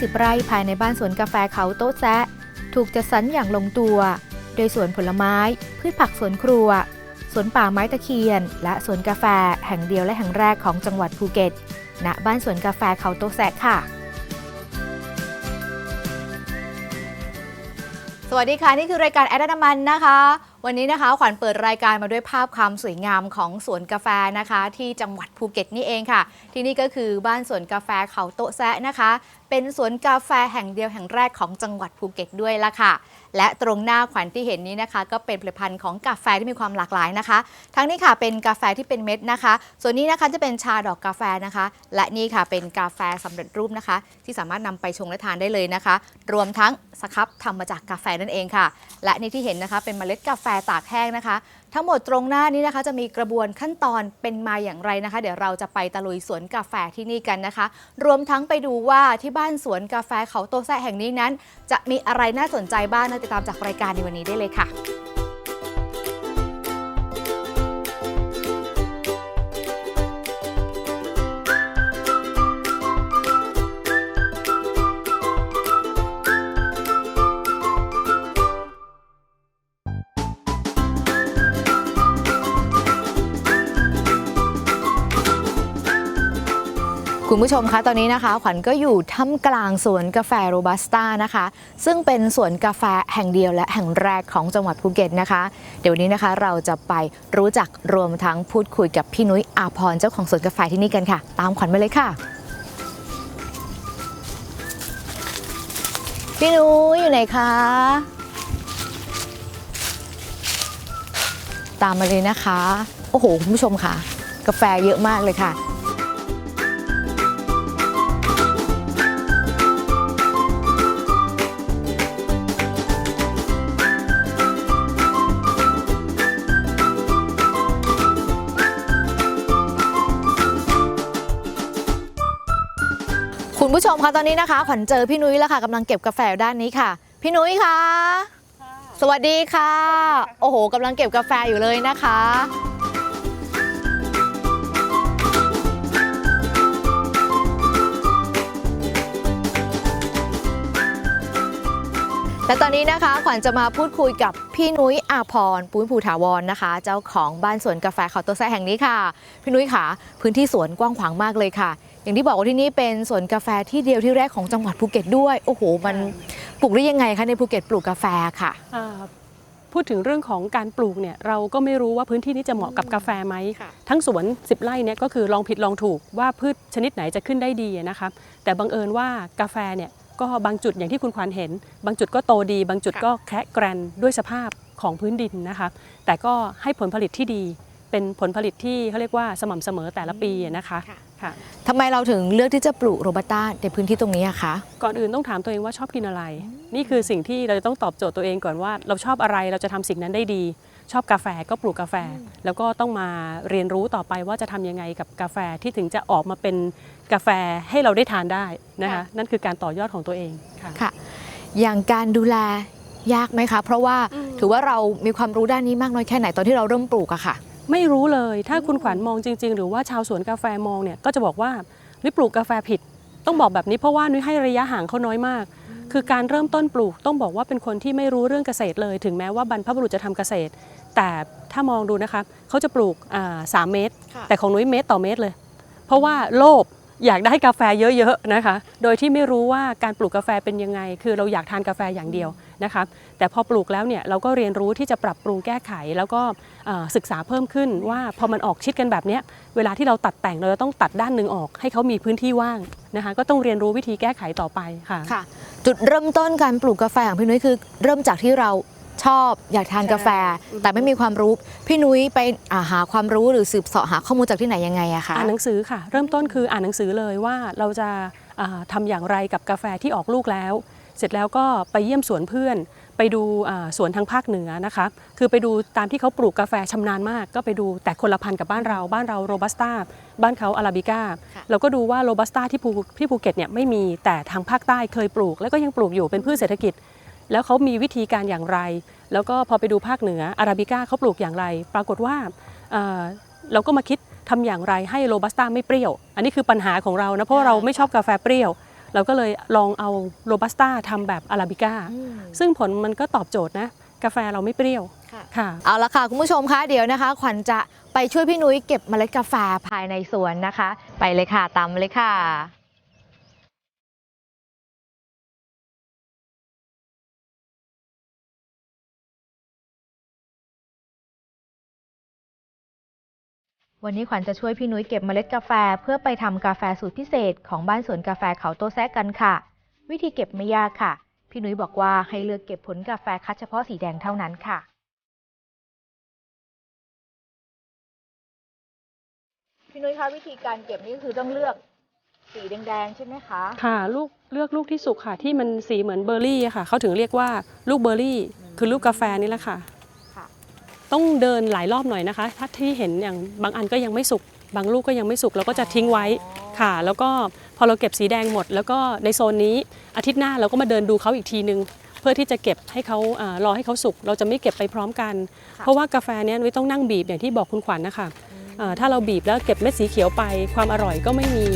บนพื้นที่10ไร่ภายในบ้านสวนกาแฟเขาโต๊ะแซะ ถูกจัดสรรอย่างลงตัว โดยสวนผลไม้ พืชผักสวนครัว สวนป่าไม้ตะเคียน และสวนกาแฟแห่งเดียวและแห่งแรกของจังหวัดภูเก็ต ณ บ้านสวนกาแฟเขาโต๊ะแซะค่ะสวัสดีค่ะ นี่คือรายการแอดน้ำมันนะคะ วันนี้นะคะขวัญเปิดรายการมาด้วยภาพความสวยงามของสวนกาแฟนะคะ ที่จังหวัดภูเก็ตนี่เองค่ะ ที่นี่ก็คือบ้านสวนกาแฟเขาโต๊ะแซะนะคะ เป็นสวนกาแฟแห่งเดียวแห่งแรกของจังหวัดภูเก็ตด้วยละค่ะ และตรงหน้าขวัญที่เห็นนี้นะคะ ก็เป็นผลิตภัณฑ์ของกาแฟที่มีความหลากหลายนะคะ ทั้งนี้ค่ะเป็นกาแฟที่เป็นเม็ดนะคะ ส่วนนี้นะคะจะเป็นชาดอกกาแฟนะคะ และนี่ค่ะเป็นกาแฟสำเร็จรูปนะคะ ที่สามารถนำไปชงและทานได้เลยนะคะ รวมทั้งสครับทำมาจากกาแฟนั่นเองค่ะ และนี่ที่เห็นนะคะเป็นเมล็ดกาแฟตากแห้งนะคะ ทั้งหมดตรงหน้านี้นะคะจะมีกระบวนขั้นตอนเป็นมาอย่างไรนะคะ เดี๋ยวเราจะไปตะลุยสวนกาแฟที่นี่กันนะคะ รวมทั้งไปดูว่าที่บ้านสวนกาแฟเขาโตแซะแห่งนี้นั้น จะมีอะไรน่าสนใจบ้างนะติดตามจากรายการในวันนี้ได้เลยค่ะ คุณผู้ชมคะ ตอนนี้นะคะ ขวัญก็อยู่ท่ามกลางสวนกาแฟโรบัสต้านะคะ ซึ่งเป็นสวนกาแฟแห่งเดียวและแห่งแรกของจังหวัดภูเก็ตนะคะ เดี๋ยววนนี้นะคะเราจะไปรู้จักรวมทั้งพูดคุยกับพี่นุ้ยอาพรเจ้าของสวนกาแฟที่นี่กันค่ะ ตามขวัญไปเลยค่ะ พี่นุ้ยอยู่ไหนคะ ตามมาเลยนะคะ โอ้โห คุณผู้ชมค่ะ กาแฟเยอะมากเลยค่ะ มคะตอนนี้นะคะ ขวัญเจอพี่นุ้ยแล้วค่ะกำลังเก็บกาแฟอยู่ด้านนี้ค่ะ พี่นุ้ยคะสวัสดีค่ะ โอ้โหกำลังเก็บกาแฟอยู่เลยนะคะ และตอนนี้นะคะขวัญจะมาพูดคุยกับพี่นุ้ยอาพรปุ้นภูถาวรนะคะ เจ้าของบ้านสวนกาแฟเขาโตัวแซะแห่งนี้ค่ะ พี่นุ้ยค่ะพื้นที่สวนกว้างขวางมากเลยค่ะ อย่างที่บอกว่าที่นี่เป็นสวนกาแฟที่เดียวที่แรกของจังหวัดภูเก็ตด้วย โอ้โห มันปลูกได้ยังไงคะในภูเก็ตปลูกกาแฟค่ะอ่าพูดถึงเรื่องของการปลูกเนี่ยเราก็ไม่รู้ว่าพื้นที่นี้จะเหมาะกับกาแฟไหมค่ะทั้งสวน10ไร่เนี่ยก็คือลองผิดลองถูกว่าพืชชนิดไหนจะขึ้นได้ดีนะคะแต่บังเอิญว่ากาแฟเนี่ย ก็บางจุดอย่างที่คุณควานเห็น บางจุดก็โตดี บางจุดก็แคระแกรนด้วยสภาพของพื้นดินนะคะ แต่ก็ให้ผลผลิตที่ดี เป็นผลผลิตที่เขาเรียกว่าสม่ำเสมอแต่ละปีนะคะค่ะค่ะทำไมเราถึงเลือกที่จะปลูกโรบัสต้าในพื้นที่ตรงนี้อะคะ ก่อนอื่นต้องถามตัวเองว่าชอบกินอะไร นี่คือสิ่งที่เราจะต้องตอบโจทย์ตัวเองก่อนว่า เราชอบอะไรเราจะทำสิ่งนั้นได้ดี ชอบกาแฟก็ปลูกกาแฟ แล้วก็ต้องมาเรียนรู้ต่อไปว่าจะทำยังไงกับกาแฟที่ถึงจะออกมาเป็นกาแฟให้เราได้ทานได้นะคะค่ะนั่นคือการต่อยอดของตัวเองค่ะค่ะอย่างการดูแลยากไหมคะ เพราะว่าอืมถือว่าเรามีความรู้ด้านนี้มากน้อยแค่ไหนตอนที่เราเริ่มปลูกอะค่ะ ไม่รู้เลยถ้าคุณขวัญมองจริง ๆ หรือว่าชาวสวนกาแฟมองเนี่ยก็จะบอกว่าหรือปลูกกาแฟผิด ต้องบอกแบบนี้เพราะว่านุ้ยให้ระยะห่างเขาน้อยมาก คือการเริ่มต้นปลูกต้องบอกว่าเป็นคนที่ไม่รู้เรื่องเกษตรเลย ถึงแม้ว่าบรรพบุรุษจะทำเกษตร แต่ถ้ามองดูนะคะเขาจะปลูกอ่าสามเมตรค่ะแต่ของนุ้ยเมตรต่อเมตรเลย เพราะว่าโลภอยากได้กาแฟเยอะๆนะคะ โดยที่ไม่รู้ว่าการปลูกกาแฟเป็นยังไง คือเราอยากทานกาแฟอย่างเดียวนะคะแต่พอปลูกแล้วเนี่ยเราก็เรียนรู้ที่จะปรับปรุงแก้ไข แล้วก็เอ่อศึกษาเพิ่มขึ้นว่าพอมันออกชิดกันแบบเนี้ยเวลาที่เราตัดแต่งเราจะต้องตัดด้านหนึ่งออก ให้เขามีพื้นที่ว่างนะคะ ก็ต้องเรียนรู้วิธีแก้ไขต่อไปค่ะค่ะ จุดเริ่มต้นการปลูกกาแฟของพี่นุ้ยคือ เริ่มจากที่เราชอบอยากทานกาแฟ แต่ไม่มีความรู้พี่นุ้ยไปอ่าหาความรู้หรือสืบเสาะหาข้อมูลจากที่ไหนยังไงอะคะอ่านหนังสือค่ะ เริ่มต้นคืออ่านหนังสือเลยว่าเราจะอ่าทำาอย่างไรกับกาแฟที่ออกลูกแล้ว เสร็จแล้วก็ไปเยี่ยมสวนเพื่อน ไปดูอ่าสวนทางภาคเหนือนะคะคือไปดูตามที่เขาปลูกกาแฟชำนาญมาก ก็ไปดูแต่คนละพันธุ์กับบ้านเราบ้านเราโรบัสต้าบ้านเขาอาราบิก้าค่ะเราก็ดูว่าโรบัสต้าที่ภูที่ภูเก็ตเนี่ยไม่มีแต่ทางภาคใต้เคยปลูก แล้วก็ยังปลูกอยู่เป็นพืชเศรษฐกิจ แล้วเขามีวิธีการอย่างไร แล้วก็พอไปดูภาคเหนืออาราบิก้าเขาปลูกอย่างไร ปรากฏว่าเอ่อเราก็มาคิดทำอย่างไรให้โรบัสต้าไม่เปรี้ยว อันนี้คือปัญหาของเรานะเพราะว่าเราไม่ชอบกาแฟเปรี้ยว เราก็เลยลองเอาโรบัสต้าทำแบบอาราบิก้าอืมซึ่งผลมันก็ตอบโจทย์นะ กาแฟเราไม่เปรี้ยวค่ะค่ะเอาละค่ะ คุณผู้ชมคะเดี๋ยวนะคะ ขวัญจะไปช่วยพี่นุ้ยเก็บเมล็ดกาแฟภายในสวนนะคะ ไปเลยค่ะตามมาเลยค่ะ วันนี้ขวัญจะช่วยพี่นุ้ยเก็บเมล็ดกาแฟเพื่อไปทำกาแฟสูตรพิเศษของบ้านสวนกาแฟเขาโตแซกกันค่ะ วิธีเก็บไม่ยากค่ะ พี่นุ้ยบอกว่าให้เลือกเก็บผลกาแฟคัดเฉพาะสีแดงเท่านั้นค่ะ พี่นุ้ยคะวิธีการเก็บนี่คือต้องเลือกสีแดงๆใช่ไหมคะ ค่ะ ลูกเลือกลูกที่สุกค่ะ ที่มันสีเหมือนเบอร์รี่อะค่ะเขาถึงเรียกว่าลูกเบอร์รี่ คือลูกกาแฟนี่แหละค่ะค่ะ ต้องเดินหลายรอบหน่อยนะคะ ถ้าที่เห็นอย่างบางอันก็ยังไม่สุก บางลูกก็ยังไม่สุกเราก็จะทิ้งไว้ค่ะ แล้วก็พอเราเก็บสีแดงหมด แล้วก็ในโซนนี้อาทิตย์หน้าเราก็มาเดินดูเขาอีกทีนึง เพื่อที่จะเก็บให้เขาอารอให้เขาสุก เราจะไม่เก็บไปพร้อมกัน เพราะว่ากาแฟเนี้ยไม่ต้องนั่งบีบอย่างที่บอกคุณขวัญนะคะอ่าถ้าเราบีบแล้วเก็บเม็ดสีเขียวไปความอร่อยก็ไม่มี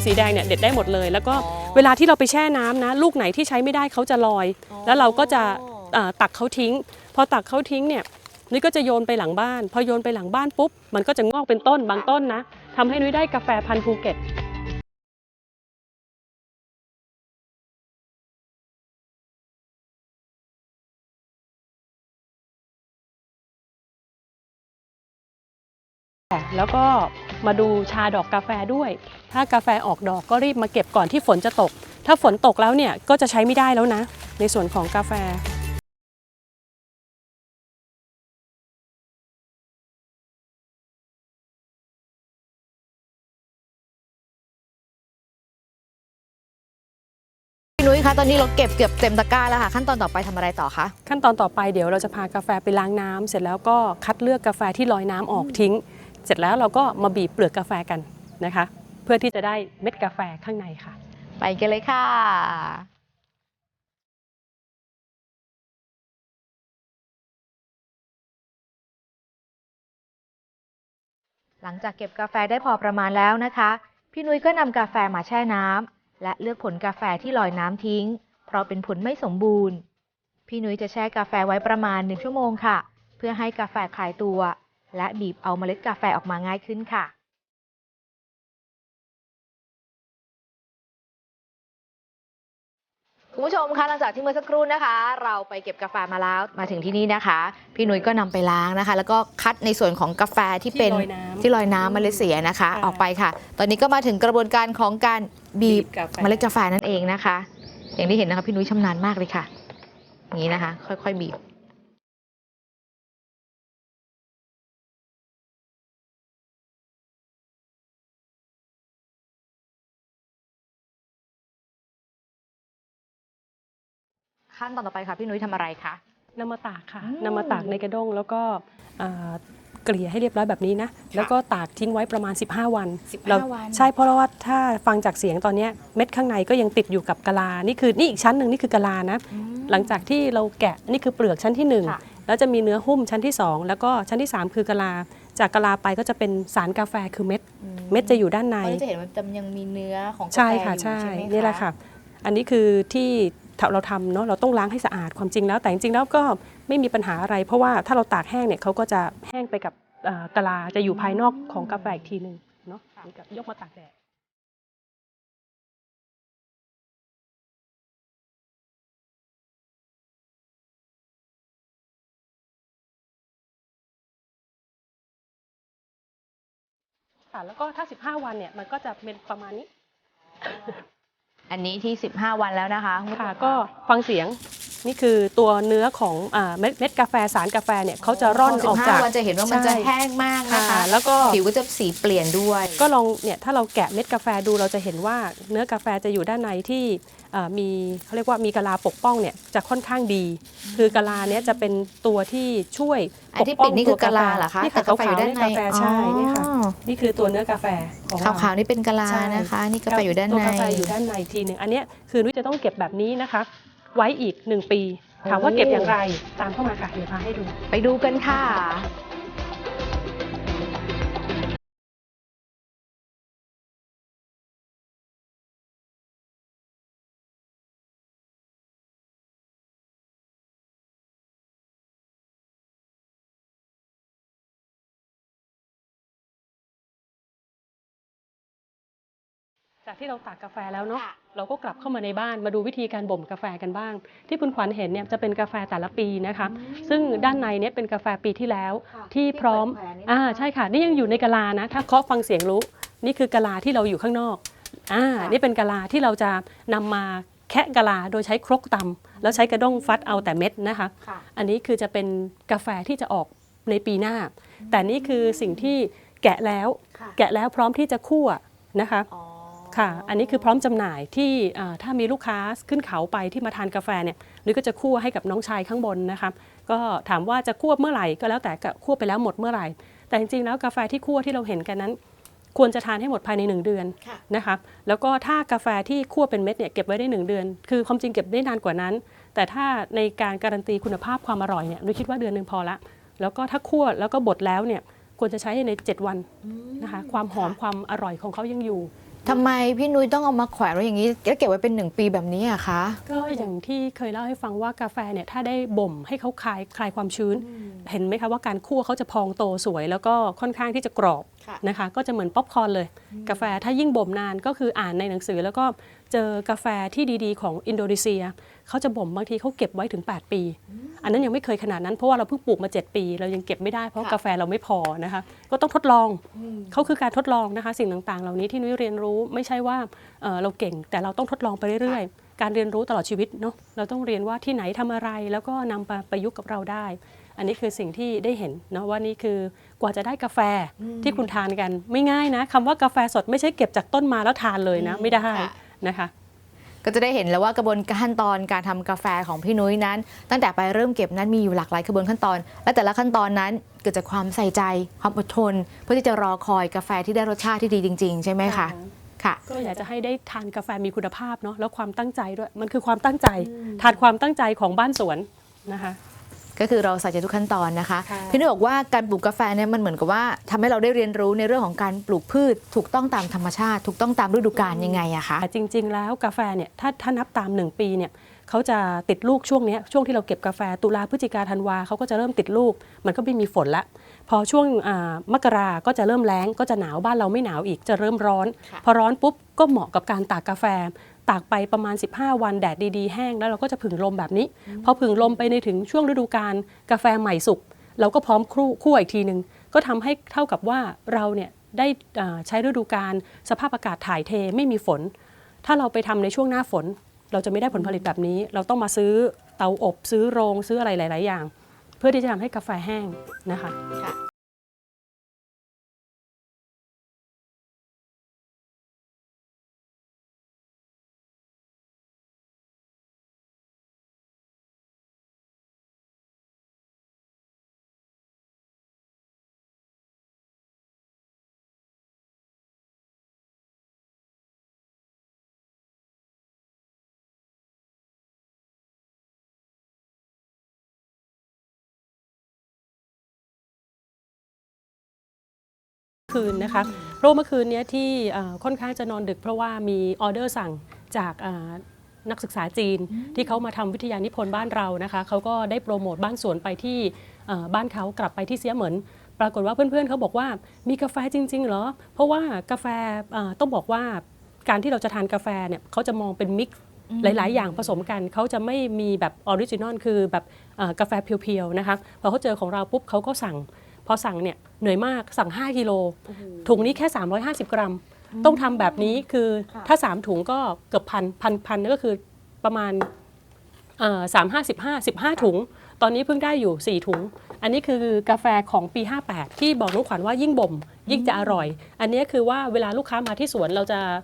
เป็นสีแดงเนี่ยเด็ดได้หมดเลย แล้วก็เวลาที่เราไปแช่น้ำนะ ลูกไหนที่ใช้ไม่ได้เขาจะลอย แล้วเราก็จะเอ่อตักเขาทิ้ง พอตักเขาทิ้งเนี่ยนี่ก็จะโยนไปหลังบ้าน พอโยนไปหลังบ้านปุ๊บมันก็จะงอกเป็นต้นบางต้นนะทำให้นุ้ยได้กาแฟพันธุ์ภูเก็ตแล้วก็ มาดูชาดอกกาแฟด้วย ถ้ากาแฟออกดอกก็รีบมาเก็บก่อนที่ฝนจะตก ถ้าฝนตกแล้วเนี่ยก็จะใช้ไม่ได้แล้วนะ ในส่วนของกาแฟพี่นุ้ยคะตอนนี้เราเก็บเกือบเต็มตะกร้าแล้วค่ะ ขั้นตอนต่อไปทำอะไรต่อคะขั้นตอนต่อไปเดี๋ยวเราจะพากาแฟไปล้างน้ำเสร็จแล้วก็คัดเลือกกาแฟที่ลอยน้ำออกทิ้งเสร็จแล้วเราก็มาบีบเปลือกกาแฟกันนะคะ เพื่อที่จะได้เม็ดกาแฟข้างในค่ะ ไปกันเลยค่ะ หลังจากเก็บกาแฟได้พอประมาณแล้วนะคะ พี่นุ้ยก็นำกาแฟมาแช่น้ำและเลือกผลกาแฟที่ลอยน้ำทิ้ง เพราะเป็นผลไม่สมบูรณ์ พี่นุ้ยจะแช่กาแฟไว้ประมาณหนึ่งชั่วโมงค่ะ เพื่อให้กาแฟคลายตัว และบีบเอาเมล็ดกาแฟออกมาง่ายขึ้นค่ะคุณผู้ชมคะหลังจากที่เมื่อสักครู่นะคะ เราไปเก็บกาแฟมาแล้วมาถึงที่นี่นะคะ พี่นุ้ยก็นำไปล้างนะคะ แล้วก็คัดในส่วนของกาแฟที่เป็นที่ลอยน้ำที่ลอยน้ำเมล็ดเสียนะคะค่ะออกไปค่ะ ตอนนี้ก็มาถึงกระบวนการของการบีบบีบกาแฟเมล็ดกาแฟนั่นเองนะคะ อย่างที่เห็นนะคะพี่นุ้ยชำนาญมากเลยค่ะอย่างนี้นะคะ ค่อยๆบีบ ขั้นตอนต่อไปค่ะพี่นุ้ยทำอะไรคะนำมาตากค่ะอืมนำมาตากในกระด้งแล้วก็อ่าเกลี่ยให้เรียบร้อยแบบนี้นะ แล้วก็ตากทิ้งไว้ประมาณ 15 วัน15เราวัน ใช่เพราะว่าถ้าฟังจากเสียงตอนเนี้ยเม็ดข้างในก็ยังติดอยู่กับกะลา นี่คือนี่อีกชั้นหนึ่งนี่คือกะลานะหลังจากที่เราแกะนี่คือเปลือกชั้นที่หนึ่งค่ะ แล้วจะมีเนื้อหุ้มชั้นที่สองแล้วก็ชั้นที่สามคือกะลา จากกะลาไปก็จะเป็นสารกาแฟคือเม็ดเม็ดจะอยู่ด้านในเพราะนี่จะเห็นว่าจะยังมีเนื้อของกาแฟใช่ค่ะอยู่ใช่ใช่ไหมนี่แหละค่ะ อันนี้คือที่ เราทำเนาะเราต้องล้างให้สะอาดความจริงแล้ว แต่จริงๆแล้วก็ไม่มีปัญหาอะไร เพราะว่าถ้าเราตากแห้งเนี่ยเขาก็จะแห้งไปกับกะลาจะอยู่ภายนอกของกาแฟอีกทีหนึ่งเนาะกับยกมาตากแดดค่ะแล้วก็ถ้า 15 วันเนี่ย มันก็จะเป็นประมาณนี้ อันนี้ที่ 15 วันแล้วนะคะ ค่ะ ก็ฟังเสียง นี่คือตัวเนื้อของอ่าเม็ดเม็ดกาแฟสารกาแฟเนี่ยเขาจะร่อนพออกจาก15วันจะเห็นว่ามันใช่จะแห้งมากนะคะค่ะแล้วก็ ผิวก็จะสีเปลี่ยนด้วย ก็ลองเนี่ยถ้าเราแกะเม็ดกาแฟดูเราจะเห็นว่าเนื้อกาแฟจะอยู่ด้านในที่เอ่อมีเขาเรียกว่ามีกะลาปกป้องเนี่ยจะค่อนข้างดี คือกะลาเนี้ยจะเป็นตัวที่ช่วยอันที่ปิดนี่คือกะลาเหรอคะนี่ค่ะแต่กาแฟขาวอยู่ๆด้านนี่ในกาแฟใช่นี่ค่ะอ๋อนี่คือตัวเนื้อกาแฟของเรขาวๆนี่เป็นกะลาใช่ นะคะ นี่กาแฟอยู่ด้านตัวใน กาแฟอยู่ด้านในทีหนึ่งอันเนี้ยคือนุ้ยจะต้องเก็บแบบนี้นะคะ ไว้อีก 1 ปี ถามว่าเก็บอย่างไร ตามเข้ามาค่ะเดี๋ยวพาให้ดู ไปดูกันค่ะ จากที่เราตากกาแฟแล้วเนาะค่ะเราก็กลับเข้ามาในบ้านมาดูวิธีการบ่มกาแฟกันบ้าง ที่คุณขวัญเห็นเนี่ยจะเป็นกาแฟแต่ละปีนะคะ ซึ่งด้านในเนี่ยเป็นกาแฟปีที่แล้วค่ะที่พร้อมที่เปิดแผลนี่นะคะอ่าใช่ค่ะ นี่ยังอยู่ในกะลานะถ้าเคาะฟังเสียงรู้ นี่คือกะลาที่เราอยู่ข้างนอกอ่านี่เป็นกะลาที่เราจะนำมาแคะกะลาโดยใช้ครกตำแล้วใช้กระด้งฟัดเอาแต่เม็ดนะคะค่ะอันนี้คือจะเป็นกาแฟที่จะออกในปีหน้า แต่นี่คือสิ่งที่แกะแล้วค่ะแกะแล้วพร้อมที่จะคั่วนะคะอ๋อ ค่ะ อันนี้คือพร้อมจำหน่ายที่อ่าถ้ามีลูกค้าขึ้นเขาไปที่มาทานกาแฟเนี่ยนุ้ยก็จะคั่วให้กับน้องชายข้างบนนะคะก็ถามว่าจะคั่วเมื่อไหร่ก็แล้วแต่ก็คั่วไปแล้วหมดเมื่อไหร่ แต่จริงๆแล้วกาแฟที่คั่วที่เราเห็นกันนั้น ควรจะทานให้หมดภายใน 1 เดือนค่ะนะคะแล้วก็ถ้ากาแฟที่คั่วเป็นเม็ดเนี่ยเก็บไว้ได้ 1 เดือน คือความจริงเก็บได้นานกว่านั้น แต่ถ้าในการการันตีคุณภาพความอร่อยเนี่ยนุ้ยคิดว่าเดือนหนึ่งพอละ แล้วก็ถ้าคั่วแล้วก็บดแล้วเนี่ยควรจะใช้ใน 7 วันนะคะความหอมความอร่อยของเขายังอยู่ ทำไมพี่นุ้ยต้องเอามาแขวนไว้อย่างนี้แล้วเก็บไว้เป็นหนึ่งปีแบบนี้อะคะ ก็อย่างที่เคยเล่าให้ฟังว่ากาแฟเนี่ยถ้าได้บ่มให้เขาคลายคลายความชื้น เห็นไหมคะว่าการคั่วเขาจะพองโตสวย แล้วก็ค่อนข้างที่จะกรอบค่ะนะคะ ก็จะเหมือนป๊อปคอร์นเลย กาแฟถ้ายิ่งบ่มนานก็คืออ่านในหนังสือ แล้วก็เจอกาแฟที่ดีๆ ของอินโดนีเซีย เขาจะบ่มบางทีเขาเก็บไว้ถึง 8 ปี อันนั้นยังไม่เคยขนาดนั้นเพราะว่าเราเพิ่งปลูกมา 7 ปี เรายังเก็บไม่ได้เพราะค่ะกาแฟเราไม่พอนะคะก็ต้องทดลองเขาคือการทดลองนะคะสิ่งต่างๆ เหล่านี้ที่นุ้ยเรียนรู้ไม่ใช่ว่าเอ่อเราเก่งแต่เราต้องทดลองไปเรื่อยๆ การเรียนรู้ตลอดชีวิตเนาะเราต้องเรียนว่าที่ไหนทำอะไร แล้วก็นำไปประยุกต์กับเราได้ อันนี้คือสิ่งที่ได้เห็นเนาะว่านี่คือกว่าจะได้กาแฟที่คุณทานกัน ไม่ง่ายนะคำว่ากาแฟสดไม่ใช่เก็บจากต้นมาแล้วทานเลยนะไม่ได้ค่ะนะคะ ก็จะได้เห็นแล้วว่ากระบวนการขั้นตอนการทำกาแฟของพี่นุ้ยนั้น ตั้งแต่ไปเริ่มเก็บนั้นมีอยู่หลากหลายกระบวนขั้นตอน และแต่ละขั้นตอนนั้นเกิดจากความใส่ใจความอดทน เพื่อที่จะรอคอยกาแฟที่ได้รสชาติที่ดีจริง ๆ ใช่ไหมคะค่ะก็อยากจะให้ได้ทานกาแฟมีคุณภาพเนาะแล้วความตั้งใจด้วยมันคือความตั้งใจทานความตั้งใจของบ้านสวนนะคะ ก็คือเราใส่ใจทุกขั้นตอนนะคะค่ะพี่นุ้ยบอกว่าการปลูกกาแฟเนี่ยมันเหมือนกับว่าทำให้เราได้เรียนรู้ในเรื่องของการปลูกพืช ถูกต้องตามธรรมชาติ ถูกต้องตามฤดูกาลยังไงอะคะแต่จริง ๆ แล้วกาแฟเนี่ยถ้าถ้านับตาม 1 ปีเนี่ยเขาจะติดลูกช่วงเนี้ยช่วงที่เราเก็บกาแฟตุลาพฤศจิกาธันวาเขาก็จะเริ่มติดลูก มันก็ไม่มีฝนละพอช่วงอ่ามกราก็จะเริ่มแล้งก็จะหนาวบ้านเราไม่หนาวอีกจะเริ่มร้อนค่ะพอร้อนปุ๊บก็เหมาะกับการตากกาแฟ ตากไปประมาณ 15 วันแดดดีๆแห้งแล้วเราก็จะผึ่งลมแบบนี้พอผึ่งลมไปในถึงช่วงฤดูกาลกาแฟใหม่สุกเราก็พร้อมครู่คั่วอีกทีหนึ่งก็ทำให้เท่ากับว่าเราเนี่ยได้ใช้ฤดูกาลสภาพอากาศถ่ายเทไม่มีฝน ถ้าเราไปทำในช่วงหน้าฝน เราจะไม่ได้ผลผลิตแบบนี้ เราต้องมาซื้อเตาอบซื้อโรงซื้ออะไรหลาย ๆ อย่าง เพื่อที่จะทำให้กาแฟแห้งนะคะ คืนนะคะเพราะว่าเมื่อคืนเนี้ยที่เอ่อค่อนข้างจะนอนดึกเพราะว่ามีออเดอร์สั่งจากเอ่อนักศึกษาจีนที่เขามาทำวิทยานิพนธ์บ้านเรานะคะเขาก็ได้โปรโมทบ้านสวนไปที่เอ่อบ้านเขากลับไปที่เสียเหมือน ปรากฏว่าเพื่อนๆเขาบอกว่ามีกาแฟจริง ๆ เหรอ เพราะว่ากาแฟเอ่อต้องบอกว่าการที่เราจะทานกาแฟเนี่ยเขาจะมองเป็นมิกซ์หลาย ๆ อย่างผสมกันเขาจะไม่มีแบบออริจินอลคือแบบเอ่อกาแฟเพียว ๆ นะคะพอเขาเจอของเราปุ๊บเขาก็สั่งพ อสั่งเนี่ยเหนื่อยมากสั่ง 5กิโลถุงนี้แค่ 350 กรัม ต้องทำแบบนี้คือถ้า 3 ถุงก็เกือบพันพันพันก็คือประมาณสามห้าสิบห้าสิบห้าถุง ตอนนี้เพิ่งได้อยู่ 4 ถุง อันนี้คือกาแฟของปี 58 ที่บอกน้องขวัญว่ายิ่งบ่ม ยิ่งจะอร่อย อันนี้คือว่าเวลาลูกค้ามาที่สวนเราจะเอ่อ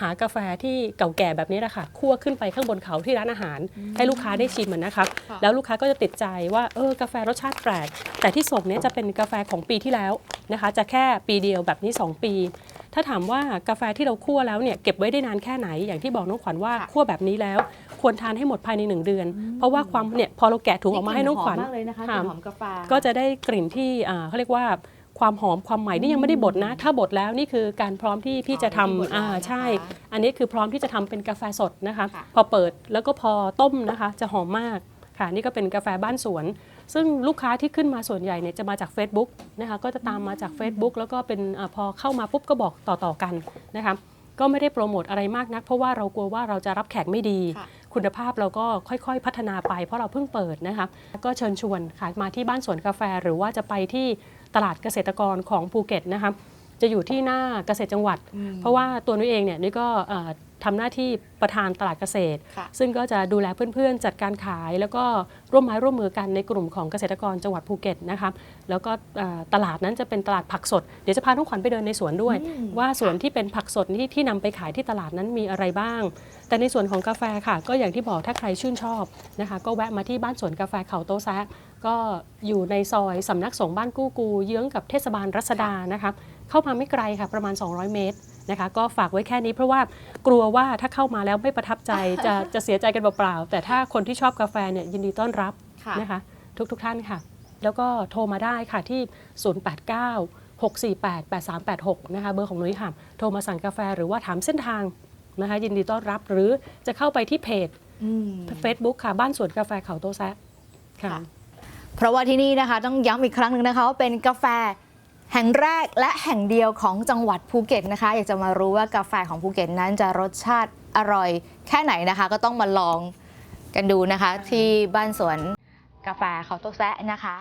หากาแฟที่เก่าแก่แบบนี้แหละค่ะคั่วขึ้นไปข้างบนเขาที่ร้านอาหาร ให้ลูกค้าได้ชิมอะนะคะค่ะแล้วลูกค้าก็จะติดใจว่าเออกาแฟรสชาติแปลกแต่ที่ส่งเนี้ยจะเป็นกาแฟของปีที่แล้วนะคะ จะแค่ปีเดียวแบบนี้ 2 ปี ถ้าถามว่ากาแฟที่เราคั่วแล้วเนี่ยเก็บไว้ได้นานแค่ไหนอย่างที่บอกน้องขวัญว่าค่ะคั่วแบบนี้แล้ว ควรทานให้หมดภายใน 1 เดือน เพราะว่าความเนี่ยพอเราแกะถุงออกมาให้น้องขวัญมากเลยนะคะกค่ะลิ่นหอมกาแฟก็จะได้กลิ่นที่อ่าเขาเรียกว่า ความหอมความใหม่นี่ยังไม่ได้บดนะ ถ้าบดแล้วนี่คือการพร้อมที่พี่จะอ๋อนี่บดทำอ่าแล้วนะคะใช่ อันนี้คือพร้อมที่จะทำเป็นกาแฟสดนะคะค่ะพอเปิดแล้วก็พอต้มนะคะ จะหอมมากค่ะ นี่ก็เป็นกาแฟบ้านสวน ซึ่งลูกค้าที่ขึ้นมาส่วนใหญ่เนี่ยจะมาจาก Facebook นะคะก็จะตามมาจาก Facebook แล้วก็เป็นอาพอเข้ามาปุ๊บก็บอกต่อๆกันนะคะก็ไม่ได้โปรโมทอะไรมากนัก เพราะว่าเรากลัวว่าเราจะรับแขกไม่ดีค่ะคุณภาพเราก็ค่อยๆ พัฒนาไปเพราะเราเพิ่งเปิดนะคะก็เชิญชวนค่ะมาที่บ้านสวนกาแฟหรือว่าจะไปที่ ตลาดเกษตรกรของภูเก็ตนะคะจะอยู่ที่หน้าเกษตรจังหวัด เพราะว่าตัวนุ้ยเองเนี่ยนุ้ยก็เอ่อทำหน้าที่ประธานตลาดเกษตรค่ะซึ่งก็จะดูแลเพื่อนๆ จัดการขาย แล้วก็ร่วมไม้ร่วมมือกันในกลุ่มของเกษตรกรจังหวัดภูเก็ตนะคะแล้วก็เอ่อตลาดนั้นจะเป็นตลาดผักสด เดี๋ยวจะพาทุกขวัญไปเดินในสวนด้วย ว่าสวนที่เป็นผักสดที่ที่นำไปขายที่ตลาดนั้นมีอะไรบ้าง แต่ในส่วนของกาแฟค่ะ ก็อย่างที่บอกถ้าใครชื่นชอบนะคะก็แวะมาที่บ้านสวนกาแฟเขาโตะแซะ ก็อยู่ในซอยสำนักสงฆ์บ้านกู้กู เยื้องกับเทศบาลรัศดานะคะเข้ามาไม่ไกลค่ะประมาณ 200 เมตรนะคะก็ฝากไว้แค่นี้เพราะว่ากลัวว่าถ้าเข้ามาแล้วไม่ประทับใจจะจะเสียใจกันเปล่าๆแต่ถ้าคนที่ชอบกาแฟเนี่ยยินดีต้อนรับค่ะนะคะทุกทุกๆท่านค่ะ แล้วก็โทรมาได้ค่ะที่ 089 648 8386นะคะเบอร์ของนุ้ยค่ะโทรมาสั่งกาแฟหรือว่าถามเส้นทางนะคะยินดีต้อนรับหรือจะเข้าไปที่เพจอืม Facebook ค่ะ บ้านสวนกาแฟเขาโตแซะค่ะค่ะ เพราะว่าที่นี่นะคะต้องย้ำอีกครั้งหนึ่งนะคะว่าเป็นกาแฟแห่งแรกและแห่งเดียวของจังหวัดภูเก็ตนะคะ อยากจะมารู้ว่ากาแฟของภูเก็ตนั้นจะรสชาติอร่อยแค่ไหนนะคะ ก็ต้องมาลองกันดูนะคะ ที่บ้านสวนกาแฟเขาโตะแซะนะคะ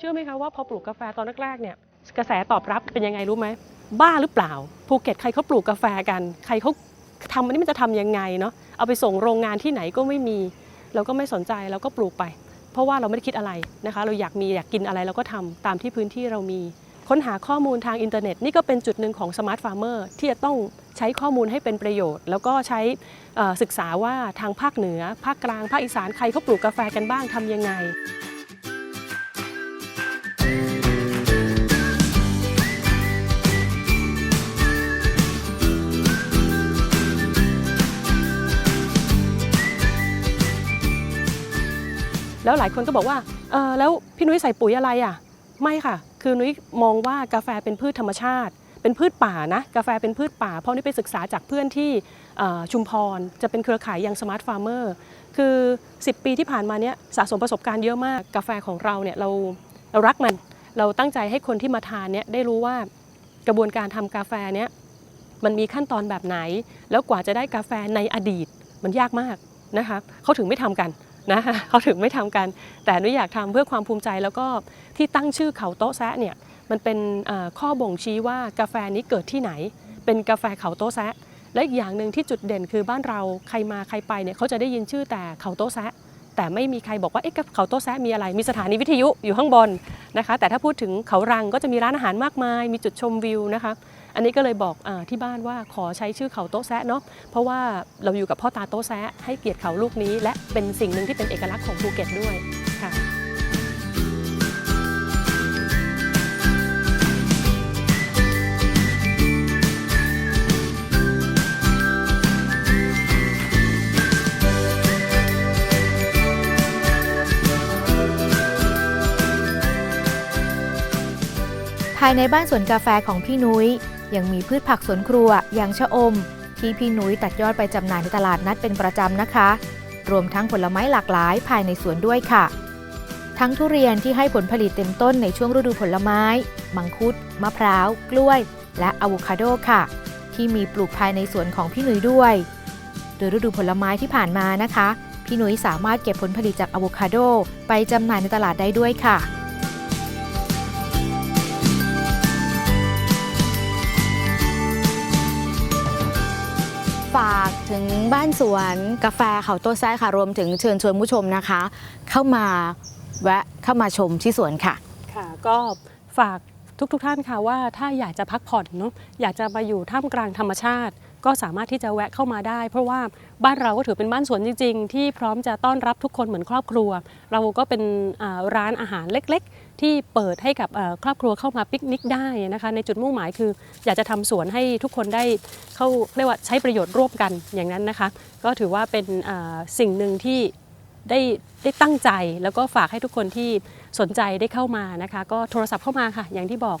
เชื่อไหมคะว่าพอปลูกกาแฟตอนแรกๆเนี่ยกระแสตอบรับเป็นยังไงรู้ไหมบ้าหรือเปล่าภูเก็ตใครเขาปลูกกาแฟกัน ใครเขาทำอันนี้มันจะทำยังไงเนาะเอาไปส่งโรงงานที่ไหนก็ไม่มี เราก็ไม่สนใจเราก็ปลูกไป เพราะว่าเราไม่ได้คิดอะไรนะคะ เราอยากมีอยากกินอะไรเราก็ทำตามที่พื้นที่เรามี ค้นหาข้อมูลทางอินเทอร์เน็ต นี่ก็เป็นจุดหนึ่งของสมาร์ทฟาร์มเมอร์ที่จะต้องใช้ข้อมูลให้เป็นประโยชน์ แล้วก็ใช้ศึกษาว่าทางภาคเหนือ ภาคกลางภาคอีสานใครเขาปลูกกาแฟกันบ้างทำยังไง แล้วหลายคนก็บอกว่าเออแล้วพี่นุ้ยใส่ปุ๋ยอะไรอะ ไม่ค่ะ คือนุ้ยมองว่ากาแฟเป็นพืชธรรมชาติ เป็นพืชป่านะกาแฟเป็นพืชป่า เพราะนี่ไปศึกษาจากเพื่อนที่ชุมพร จะเป็นเครือข่ายยังสมาร์ทฟาร์มเมอร์คือ 10 ปีที่ผ่านมาเนี้ยสะสมประสบการณ์เยอะมากกาแฟของเราเนี่ยเราเรารักมัน เราตั้งใจให้คนที่มาทานเนี่ยได้รู้ว่ากระบวนการทำกาแฟเนี่ยมันมีขั้นตอนแบบไหน แล้วกว่าจะได้กาแฟในอดีตมันยากมากนะคะเขาถึงไม่ทำกัน นะคะเขาถึงไม่ทำกัน แต่นุอยากทำเพื่อความภูมิใจแล้วก็ที่ตั้งชื่อเขาโต๊ะแซะเนี่ยมันเป็นข้อบ่งชี้ว่ากาแฟนี้เกิดที่ไหน เป็นกาแฟเขาโต๊ะแซะและอีกอย่างหนึ่งที่จุดเด่นคือบ้านเราใครมาใครไปเนี่ยเขาจะได้ยินชื่อแต่เขาโต๊ะแซะแต่ไม่มีใครบอกว่าเอ๊ะเขาโต๊ะแซะมีอะไร มีสถานีวิทยุอยู่ข้างบนนะคะ แต่ถ้าพูดถึงเขารังก็จะมีร้านอาหารมากมาย มีจุดชมวิวนะคะ อันนี้ก็เลยบอกอที่บ้านว่าขอใช้ชื่อเขาโต๊ะแซะเนาะเพราะว่าเราอยู่กับพ่อตาโต๊ะแซะให้เกียรติเขาลูกนี้ และเป็นสิ่งหนึ่งที่เป็นเอกลักษณ์ของภูเก็ตด้วยค่ะภายในบ้านสวนกาแฟของพี่นุย้ย ยังมีพืชผักสวนครัวอย่างชะอม ที่พี่นุ้ยตัดยอดไปจำหน่ายในตลาดนัดเป็นประจำนะคะ รวมทั้งผลไม้หลากหลายภายในสวนด้วยค่ะ ทั้งทุเรียนที่ให้ผลผลิตเต็มต้นในช่วงฤดูผลไม้ มังคุด มะพร้าว กล้วย และอะโวคาโดค่ะ ที่มีปลูกภายในสวนของพี่หนุยด้วย โดยฤดูผลไม้ที่ผ่านมานะคะ พี่หนุยสามารถเก็บผลผลิตจากอะโวคาโดไปจำหน่ายในตลาดได้ด้วยค่ะ ถึงบ้านสวนกาแฟเขาโต้แซ่ค่ะรวมถึงเชิญชวนผู้ชมนะคะ เข้ามาแวะเข้ามาชมที่สวนค่ะ ค่ะ ก็ฝากทุกๆทท่านค่ะว่าถ้าอยากจะพักผ่อนเนาะอยากจะมาอยู่ท่ามกลางธรรมชาติ ก็สามารถที่จะแวะเข้ามาได้ เพราะว่าบ้านเราก็ถือเป็นบ้านสวนจริง ๆ ที่พร้อมจะต้อนรับทุกคนเหมือนครอบครัว เราก็เป็นร้านอาหารเล็ก ๆ ที่เปิดให้กับครอบครัวเข้ามาปิกนิกได้นะคะในจุดมุ่งหมายคือ อยากจะทำสวนให้ทุกคนได้เข้าเรียกว่าใช้ประโยชน์ร่วมกันอย่างนั้นนะคะ ก็ถือว่าเป็นสิ่งหนึ่งที่ได้ได้ตั้งใจแล้วก็ฝากให้ทุกคนที่ สนใจได้เข้ามานะคะ ก็โทรศัพท์เข้ามาค่ะ อย่างที่บอก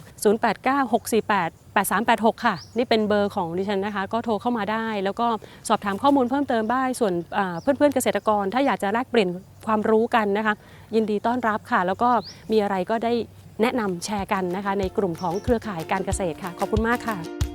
0896488386 ค่ะ นี่เป็นเบอร์ของดิฉันนะคะ ก็โทรเข้ามาได้ แล้วก็สอบถามข้อมูลเพิ่มเติมได้ส่วนอ่าเพื่อนๆเกษตรกร ถ้าอยากจะแลกเปลี่ยนความรู้กันนะคะ ยินดีต้อนรับค่ะ แล้วก็มีอะไรก็ได้แนะนำแชร์กันนะคะ ในกลุ่มของเครือข่ายการเกษตรค่ะ ขอบคุณมากค่ะ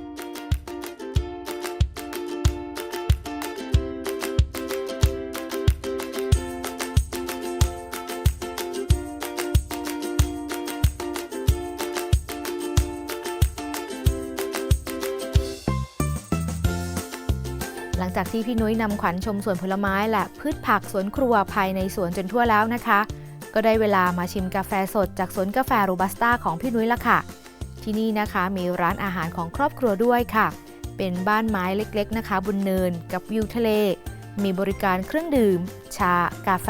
จากที่พี่นุ้ยนำขวัญชมสวนผลไม้และพืชผักสวนครัวภายในสวนจนทั่วแล้วนะคะ ก็ได้เวลามาชิมกาแฟสดจากสวนกาแฟโรบัสต้าของพี่นุ้ยละค่ะ ที่นี่นะคะมีร้านอาหารของครอบครัวด้วยค่ะ เป็นบ้านไม้เล็กๆนะคะ บนเนินกับวิวทะเล มีบริการเครื่องดื่ม ชา กาแฟ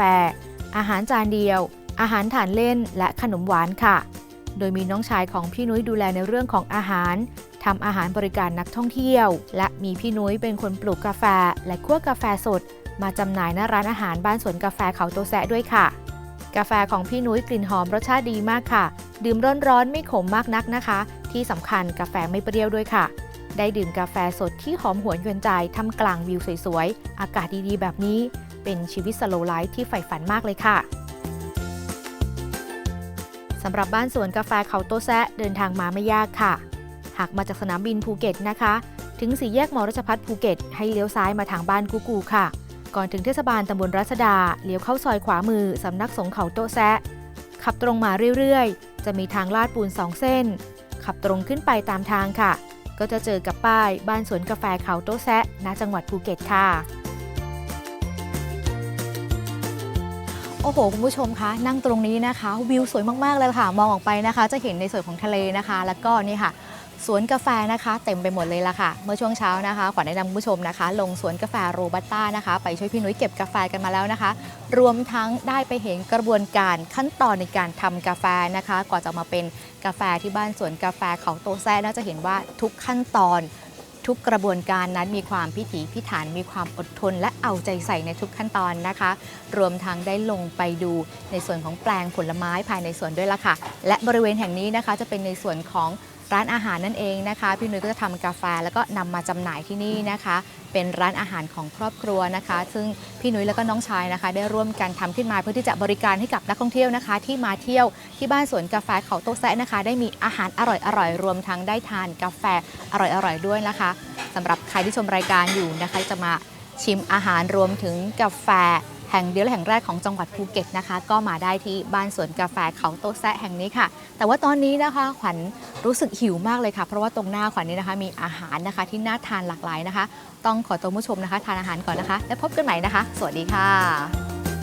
อาหารจานเดียว อาหารทานเล่นและขนมหวานค่ะ โดยมีน้องชายของพี่นุ้ยดูแลในเรื่องของอาหารทำอาหารบริการนักท่องเที่ยว และมีพี่นุ้ยเป็นคนปลูกกาแฟ และคั่วกาแฟสด มาจำหน่ายหน้าร้านอาหารบ้านสวนกาแฟเขาโตแซะด้วยค่ะ กาแฟของพี่นุ้ยกลิ่นหอมรสชาติดีมากค่ะ ดื่มร้อนๆไม่ขมมากนักนะคะ ที่สำคัญกาแฟไม่เปรี้ยวด้วยค่ะ ได้ดื่มกาแฟสดที่หอมหวนยวนใจทำกลางวิวสวยๆอากาศดีๆ แบบนี้ เป็นชีวิตสโลไลฟ์ที่ใฝ่ฝันมากเลยค่ะำหรับบ้านสวนกาแฟเขาโตแซะเดินทางมาไม่ยากค่ะ หากมาจากสนามบินภูเก็ตนะคะ ถึงสี่แยกมอรัชพัฒน์ภูเก็ตให้เลี้ยวซ้ายมาทางบ้านกูกูค่ะ ก่อนถึงเทศบาลตำบลรัศดาเลี้ยวเข้าซอยขวามือสำนักสงฆ์เขาโตแซะขับตรงมาเรื่อยๆ จะมีทางลาดปูนสองเส้น ขับตรงขึ้นไปตามทางค่ะ ก็จะเจอกับป้ายบ้านสวนกาแฟเขาโตแซะณจังหวัดภูเก็ตค่ะ โอ้โห คุณผู้ชมคะ นั่งตรงนี้นะคะ วิวสวยมาก ๆ เลยค่ะ มองออกไปนะคะ จะเห็นในส่วนของทะเลนะคะ แล้วก็นี่ค่ะสวนกาแฟนะคะเต็มไปหมดเลยละค่ะ เมื่อช่วงเช้านะคะขวัญแนะนำคุณผู้ชมนะคะ ลงสวนกาแฟโรบัสต้านะคะ ไปช่วยพี่นุ้ยเก็บกาแฟกันมาแล้วนะคะ รวมทั้งได้ไปเห็นกระบวนการขั้นตอนในการทำกาแฟนะคะก่อนจะมาเป็นกาแฟที่บ้านสวนกาแฟเขาโตแซ่น่าจะเห็นว่าทุกขั้นตอน ทุกกระบวนการนั้นมีความพิถีพิถันมีความอดทน และเอาใจใส่ในทุกขั้นตอนนะคะ รวมทั้งได้ลงไปดูในส่วนของแปลงผลไม้ภายในสวนด้วยละค่ะ และบริเวณแห่งนี้นะคะจะเป็นในส่วนของ ร้านอาหารนั่นเองนะคะ พี่นุ้ยก็จะทำกาแฟแล้วก็นำมาจำหน่ายที่นี่นะคะ เป็นร้านอาหารของครอบครัวนะคะ ซึ่งพี่นุ้ยแล้วก็น้องชายนะคะ ได้ร่วมกันทำขึ้นมาเพื่อที่จะบริการให้กับนักท่องเที่ยวนะคะ ที่มาเที่ยวที่บ้านสวนกาแฟเขาโต๊ะแซะนะคะ ได้มีอาหารอร่อยๆรวมทั้งได้ทานกาแฟอร่อยๆด้วยนะคะสำหรับใครที่ชมรายการอยู่นะคะ จะมาชิมอาหารรวมถึงกาแฟ แห่งเดียวและแห่งแรกของจังหวัดภูเก็ตนะคะ ก็มาได้ที่บ้านสวนกาแฟเขาโต๊ะแซะแห่งนี้ค่ะ แต่ว่าตอนนี้นะคะขวัญรู้สึกหิวมากเลยค่ะ เพราะว่าตรงหน้าขวัญนี้นะคะ มีอาหารนะคะที่น่าทานหลากหลายนะคะ ต้องขอตัวผู้ชมนะคะ ทานอาหารก่อนนะคะ แล้วพบกันใหม่นะคะ สวัสดีค่ะ